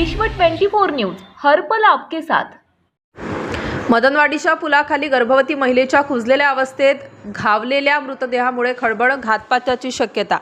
विश्व 24 न्यूज हर्पल आपके साथ. मदनवाडीच्या पुलाखाली गर्भवती महिलेच्या कुजलेल्या अवस्थेत घावलेल्या मृतदेहामुळे खळबळ घातपाताची शक्यता.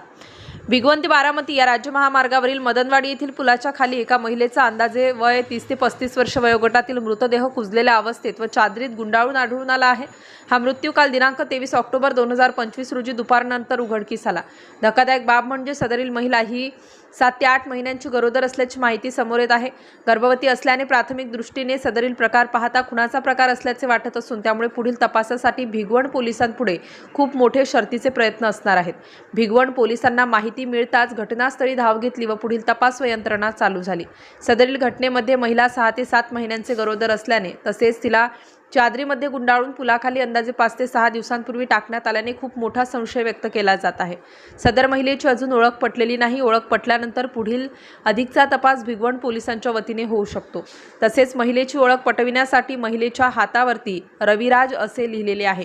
भिगवंती बारामती या राज्य महामार्गावरील मदनवाडी येथील पुलाच्या खाली एका महिलेचा अंदाजे वय तीस ते पस्तीस वर्ष वयोगटातील मृतदेह कुजलेल्या अवस्थेत व चादरीत गुंडाळून आढळून आला आहे. हा मृत्यू काल दिनांक तेवीस ऑक्टोबर दोन हजार पंचवीस रोजी दुपारनंतर उघडकीस आला. धक्कादायक बाब म्हणजे सदरील महिला ही सात ते आठ महिन्यांची गरोदर असल्याची माहिती समोर येत आहे. गर्भवती असल्याने प्राथमिक दृष्टीने सदरील प्रकार पाहता खुनाचा प्रकार असल्याचे वाटत असून त्यामुळे पुढील तपासासाठी भिगवण पोलिसांपुढे खूप मोठे शर्तीचे प्रयत्न असणार आहेत. भिगवण पोलिसांना माहिती मिळताच घटनास्थळी धाव घेतली व पुढील तपास व यंत्रणा चालू झाली. सदरील घटनेमध्ये महिला सहा ते सात महिन्यांचे गरोदर असल्याने तसेच तिला चादरीमध्ये गुंडाळून पुलाखाली अंदाजे पाच ते सहा दिवसांपूर्वी टाकण्यात आल्याने खूप मोठा संशय व्यक्त केला जात आहे. सदर महिलेची अजून ओळख पटलेली नाही. ओळख पटल्यानंतर पुढील अधिकचा तपास भिगवण पोलिसांच्या वतीने होऊ शकतो. तसेच महिलेची ओळख पटविण्यासाठी महिलेच्या हातावरती रविराज असे लिहिलेले आहे.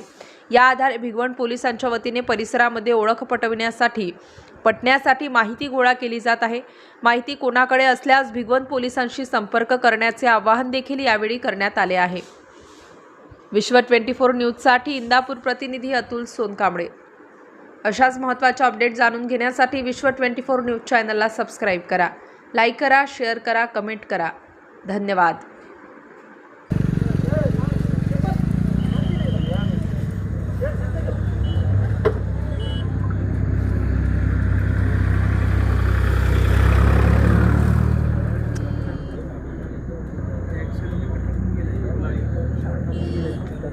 या आधारे भिगवण पोलिसांच्या वतीने परिसरामध्ये ओळख पटविण्यासाठी पटण्यासाठी माहिती गोळा केली जात आहे. माहिती कोणाकडे असल्यास भिगवण पोलिसांशी संपर्क करण्याचे आवाहन देखील यावेळी करण्यात आले आहे. विश्व ट्वेंटी फोर न्यूजसाठी इंदापूर प्रतिनिधी अतुल सोनकांबळे. अशाच महत्त्वाच्या अपडेट जाणून घेण्यासाठी विश्व ट्वेंटी फोर न्यूज चॅनलला सबस्क्राईब करा लाईक करा शेअर करा कमेंट करा. धन्यवाद.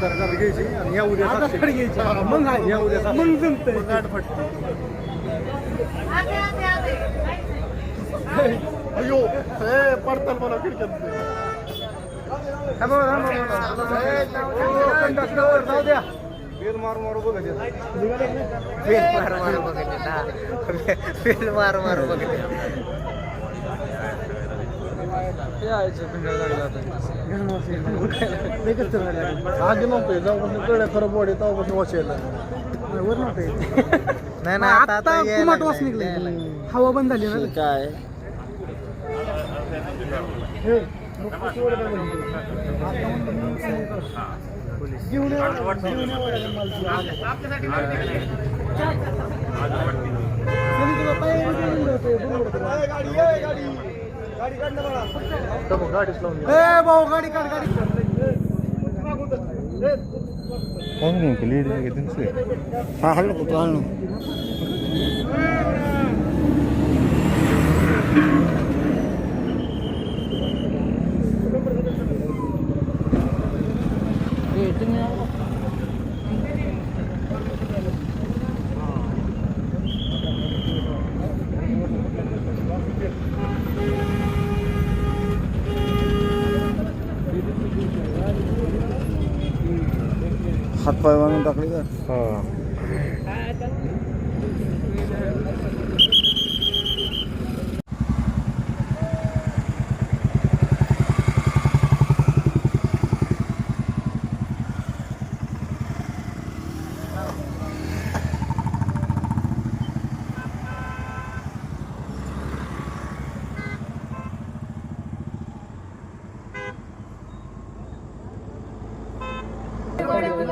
घ्यायची आणि या उद्या साक्षी. घ्यायची. मग या उद्या मग जमतंय. गाठ फटते. अयो हे पडताल मला खिडक्यात. कंडक्टर जाऊ द्या. बेल मारू मारू बघत फेल मार मार बघितले फेल मार मार बघितले आगे नव्हते जेव्हापासून कळलं खरं बॉडी तेव्हापासून वाचायला वर नव्हते नाही नाही आता आता यायला कुमाट वास लागलंय, यायला लागलंय. हवा बंद झाली ना काय हे, मग म्हणजे? आता म्हणतो मी भाऊ गाडी काढ गाडी काढ. हा हल्लो कुठं हल्लो हातपाय बांधून टाकले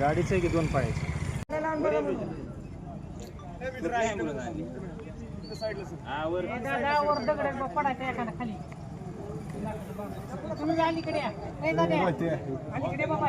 गाडीचं आहे की दोन पायाची तुम्ही अलीकडे या. ए, अलीकडे बाबा,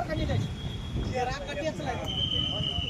चेहरा कधी आहे. आता कधी एखादा- आले इकडे.